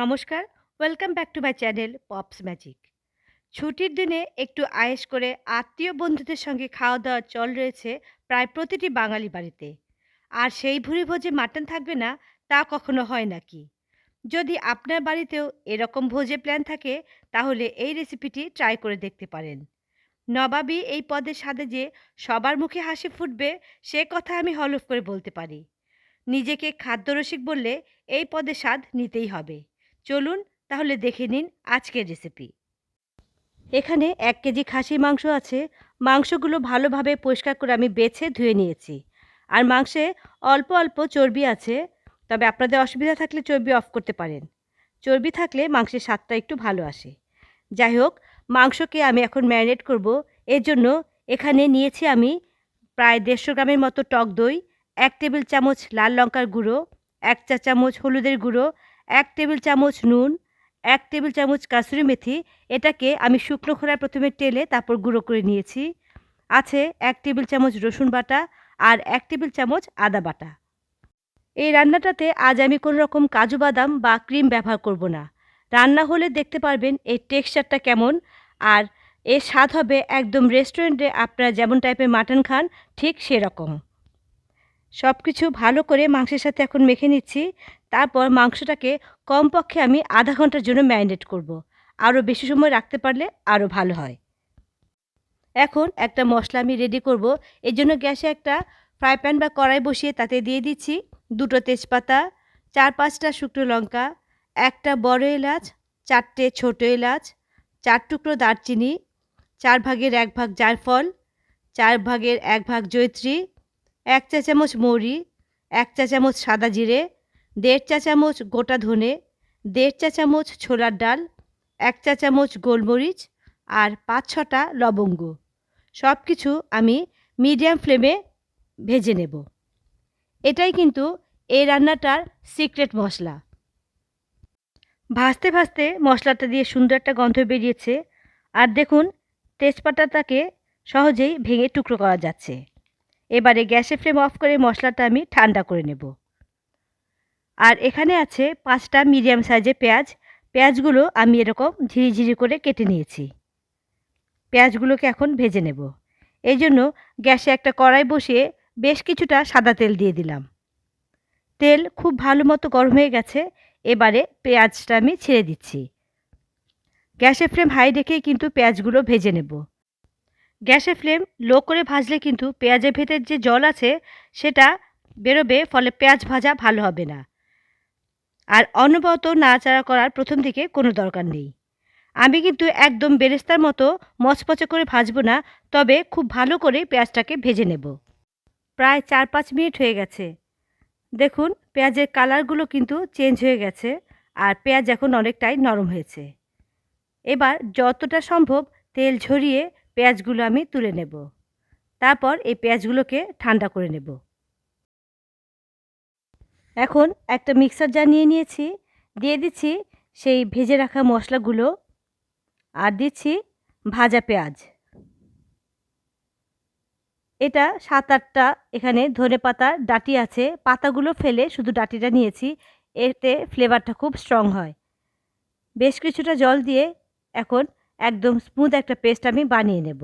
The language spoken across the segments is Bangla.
নমস্কার welcome back to my channel pops magic ছুটির দিনে একটু আয়েশ করে আত্মীয় বন্ধুদের সঙ্গে খাওয়া দাওয়ার চল রয়েছে প্রায় প্রতিটি বাঙালি বাড়িতে। আর সেই ভুরি ভোজে মাটন থাকবে না, তা কখনো হয় নাকি? যদি আপনার বাড়িতেও এরকম ভোজে প্ল্যান থাকে, তাহলে এই রেসিপিটি ট্রাই করে দেখতে পারেন। নবাবী এই পদের স্বাদে যে সবার মুখে হাসি ফুটবে, সে কথা আমি হলফ করে বলতে পারি। নিজেকে খাদ্যরসিক বললে এই পদের স্বাদ নিতেই হবে। চলুন তাহলে দেখে নিন আজকের রেসিপি এখানে এক কেজি খাসির মাংস আছে। মাংসগুলো ভালোভাবে পরিষ্কার করে আমি বেছে ধুয়ে নিয়েছি। আর মাংসে অল্প অল্প চর্বি আছে। তবে আপনাদের অসুবিধা থাকলে চর্বি অফ করতে পারেন। চর্বি থাকলে মাংসের স্বাদটা একটু ভালো আসে। যাই হোক, মাংসকে আমি এখন ম্যারিনেট করব। এর জন্য এখানে নিয়েছি আমি প্রায় দেড়শো গ্রামের মতো টক দই, এক টেবিল চামচ লাল লঙ্কার গুঁড়ো, এক চা চামচ হলুদের গুঁড়ো এক টেবিল চামচ নুন, এক টেবিল চামচ কাসুরি মেথি, এটাকে আমি শুকনো খোলায় প্রথমে টেলে তারপর গুঁড়ো করে নিয়েছি। আছে এক টেবিল চামচ রসুন বাটা আর এক টেবিল চামচ আদা বাটা। এই রান্নাটাতে আজ আমি কোনো রকম কাজু বাদাম বা ক্রিম ব্যবহার করব না। রান্না হলে দেখতে পারবেন এই টেক্সচারটা কেমন আর এর স্বাদ হবে একদম রেস্টুরেন্টে আপনারা যেমন টাইপের মাটন খান, ঠিক সেরকম। সব কিছু ভালো করে মাংসের সাথে এখন মেখে নিচ্ছি। তারপর মাংসটাকে কমপক্ষে আমি আধা ঘণ্টার জন্য ম্যারিনেট করব। আরও বেশি সময় রাখতে পারলে আরও ভালো হয় এখন একটা মশলা আমি রেডি করব এর জন্য গ্যাসে একটা ফ্রাই প্যান বা কড়াই বসিয়ে তাতে দিয়ে দিচ্ছি দুটো তেজপাতা, চার পাঁচটা শুকনো লঙ্কা, একটা বড় এলাচ, চারটে ছোটো এলাচ, চার টুকরো দারচিনি, চার ভাগের এক ভাগ জায়ফল চার ভাগের এক ভাগ জৈত্রী এক চা চামচ মৌরি, এক চা চামচ সাদা জিরে দেড় চা চামচ গোটা ধনে, দেড় চা চামচ ছোলার ডাল, এক চা চামচ গোলমরিচ আর পাঁচ ছটা লবঙ্গ। সব কিছু আমি মিডিয়াম ফ্লেমে ভেজে নেব। এটাই কিন্তু এই রান্নাটার সিক্রেট মশলা। ভাজতে ভাজতে মশলাটা দিয়ে সুন্দর একটা গন্ধ বেরিয়েছে আর দেখুন তেজপাতাটাকে সহজেই ভেঙে টুকরো করা যাচ্ছে। এবারে গ্যাসের ফ্লেম অফ করে মশলাটা আমি ঠান্ডা করে নেব। আর এখানে আছে পাঁচটা মিডিয়াম সাইজের পেঁয়াজ। পেঁয়াজগুলো আমি এরকম ঝিরিঝিরি করে কেটে নিয়েছি। পেঁয়াজগুলোকে এখন ভেজে নেব। এই জন্য গ্যাসে একটা কড়াই বসিয়ে বেশ কিছুটা সাদা তেল দিয়ে দিলাম। তেল খুব ভালো মতো গরম হয়ে গেছে, এবারে পেঁয়াজটা আমি ছেড়ে দিচ্ছি। গ্যাসের ফ্লেম হাই রেখেই কিন্তু পেঁয়াজগুলো ভেজে নেব। গ্যাসের ফ্লেম লো করে ভাজলে কিন্তু পেঁয়াজের ভেতর যে জল আছে, সেটা বেরোবে, ফলে পেঁয়াজ ভাজা ভালো হবে না। আর অনবরত নাড়াচাড়া করার প্রথম দিকে কোনো দরকার নেই। আমি কিন্তু একদম বেরেস্তার মতো মচপচে করে ভাজবো না, তবে খুব ভালো করে পেঁয়াজটাকে ভেজে নেব। প্রায় চার পাঁচ মিনিট হয়ে গেছে। দেখুন, পেঁয়াজের কালারগুলো কিন্তু চেঞ্জ হয়ে গেছে আর পেঁয়াজ এখন অনেকটাই নরম হয়েছে। এবার যতটা সম্ভব তেল ঝরিয়ে পেঁয়াজগুলো আমি তুলে নেব। তারপর এই পেঁয়াজগুলোকে ঠান্ডা করে নেব। এখন একটা মিক্সার জার নিয়ে নিয়েছি, দিয়ে দিচ্ছি সেই ভেজে রাখা মশলাগুলো আর দিচ্ছি ভাজা পেঁয়াজ। এটা সাত আটটা এখানে ধনে পাতার ডাটি আছে, পাতাগুলো ফেলে শুধু ডাটিটা নিয়েছি, এতে ফ্লেভারটা খুব স্ট্রং হয়। বেশ কিছুটা জল দিয়ে এখন একদম স্মুথ একটা পেস্ট আমি বানিয়ে নেব।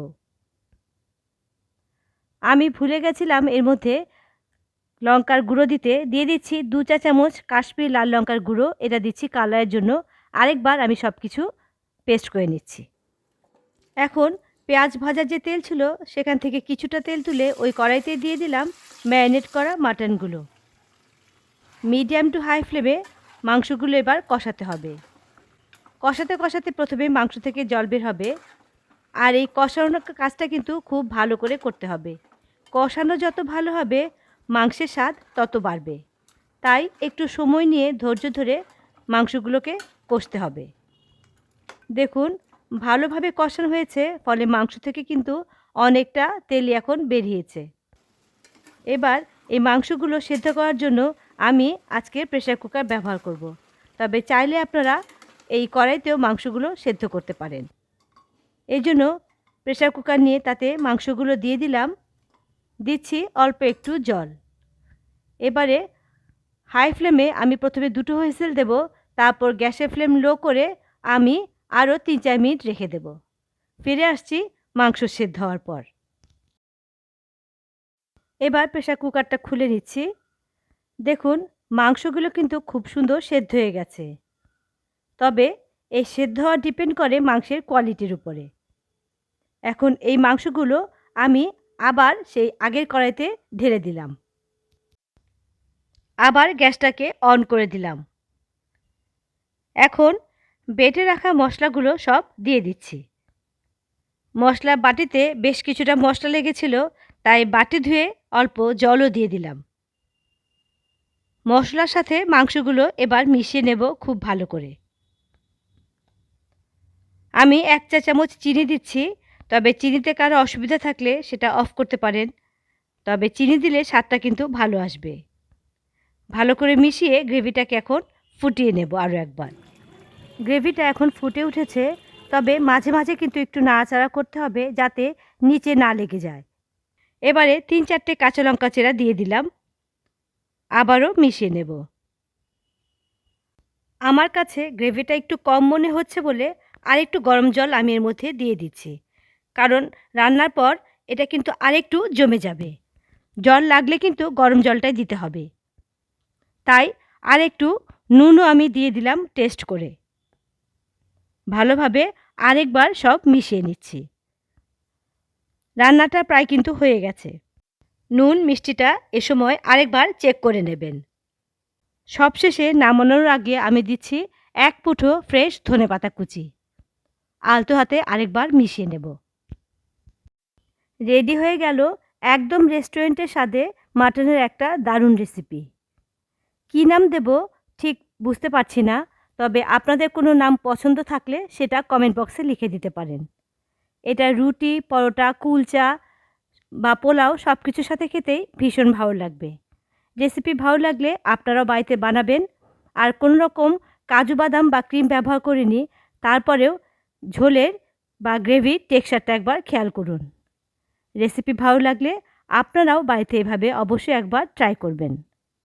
আমি ভুলে গেছিলাম এর মধ্যে লঙ্কার গুঁড়ো দিতে দিয়ে দিচ্ছি দু চা চামচ কাশ্মীর লাল লঙ্কার গুঁড়ো। এটা দিচ্ছি কালারের জন্য। আরেকবার আমি সব কিছু পেস্ট করে নিচ্ছি। এখন পেঁয়াজ ভাজার যে তেল ছিল, সেখান থেকে কিছুটা তেল তুলে ওই কড়াইতে দিয়ে দিলাম ম্যারিনেট করা মাটনগুলো। মিডিয়াম টু হাই ফ্লেমে মাংসগুলো এবার কষাতে হবে। কষাতে কষাতে প্রথমে মাংস থেকে জল বের হবে। আর এই কষানোর কাজটা কিন্তু খুব ভালো করে করতে হবে। কষানো যত ভালো হবে মাংসের স্বাদ তত বাড়বে। তাই একটু সময় নিয়ে ধৈর্য ধরে মাংসগুলোকে কষতে হবে। দেখুন, ভালোভাবে কষানো হয়েছে, ফলে মাংস থেকে কিন্তু অনেকটা তেল এখন বেরিয়েছে। এবার এই মাংসগুলো সেদ্ধ করার জন্য আমি আজকে প্রেশার কুকার ব্যবহার করব। তবে চাইলে আপনারা এই কড়াইতেও মাংসগুলো সেদ্ধ করতে পারেন। এই জন্য প্রেশার কুকার নিয়ে তাতে মাংসগুলো দিয়ে দিলাম। দিচ্ছি অল্প একটু জল। এবারে হাই ফ্লেমে আমি প্রথমে দুটো হুইসেল দেব, তারপর গ্যাসের ফ্লেম লো করে আমি আরও তিন চার মিনিট রেখে দেব। ফিরে আসছি মাংস সেদ্ধ হওয়ার পর। এবার প্রেশার কুকারটা খুলে নিচ্ছি। দেখুন, মাংসগুলো কিন্তু খুব সুন্দর সেদ্ধ হয়ে গেছে। তবে এই সেদ্ধ হওয়া ডিপেন্ড করে মাংসের কোয়ালিটির উপরে। এখন এই মাংসগুলো আমি আবার সেই আগের কড়াইতে ঢেলে দিলাম। আবার গ্যাসটাকে অন করে দিলাম। এখন বেটে রাখা মশলাগুলো সব দিয়ে দিচ্ছি। মশলা বাটিতে বেশ কিছুটা মশলা লেগেছিল, তাই বাটি ধুয়ে অল্প জলও দিয়ে দিলাম। মশলার সাথে মাংসগুলো এবার মিশিয়ে নেব খুব ভালো করে। আমি এক চা চামচ চিনি দিচ্ছি তবে চিনিতে কারও অসুবিধা থাকলে সেটা অফ করতে পারেন। তবে চিনি দিলে স্বাদটা কিন্তু ভালো আসবে। ভালো করে মিশিয়ে গ্রেভিটাকে এখন ফুটিয়ে নেব আরও একবার। গ্রেভিটা এখন ফুটে উঠেছে, তবে মাঝে মাঝে কিন্তু একটু নাড়াচাড়া করতে হবে যাতে নিচে না লেগে যায়। এবারে তিন চারটে কাঁচা লঙ্কা চেরা দিয়ে দিলাম। আবারও মিশিয়ে নেব। আমার কাছে গ্রেভিটা একটু কম মনে হচ্ছে বলে আর একটু গরম জল আমি এর মধ্যে দিয়ে দিচ্ছি। কারণ রান্নার পর এটা কিন্তু আরেকটু জমে যাবে। জল লাগলে কিন্তু গরম জলটাই দিতে হবে। তাই আর একটু নুনও আমি দিয়ে দিলাম টেস্ট করে। ভালোভাবে আরেকবার সব মিশিয়ে নিচ্ছি। রান্নাটা প্রায় কিন্তু হয়ে গেছে। নুন, মিষ্টিটা এ সময় আরেকবার চেক করে নেবেন। সবশেষে নামানোর আগে আমি দিচ্ছি এক মুঠো ফ্রেশ ধনে পাতা কুচি। আলতো হাতে আরেকবার মিশিয়ে নেব। রেডি হয়ে গেল একদম রেস্টুরেন্টের স্বাদে মাটনের একটা দারুণ রেসিপি। কী নাম দেব? ঠিক বুঝতে পারছি না, তবে আপনাদের কোনো নাম পছন্দ থাকলে সেটা কমেন্ট বক্সে লিখে দিতে পারেন। এটা রুটি, পরোটা, কুলচা বা পোলাও সব কিছুর সাথে খেতেই ভীষণ ভালো লাগবে। রেসিপি ভালো লাগলে আপনারাও বাড়িতে বানাবেন। আর কোনো রকম কাজু বাদাম বা ক্রিম ব্যবহার করিনি, তারপরেও ঝোলের বা গ্রেভির টেক্সচারটা একবার খেয়াল করুন। রেসিপি ভালো লাগলে আপনারাও বাড়িতে এভাবে অবশ্যই একবার ট্রাই করবেন।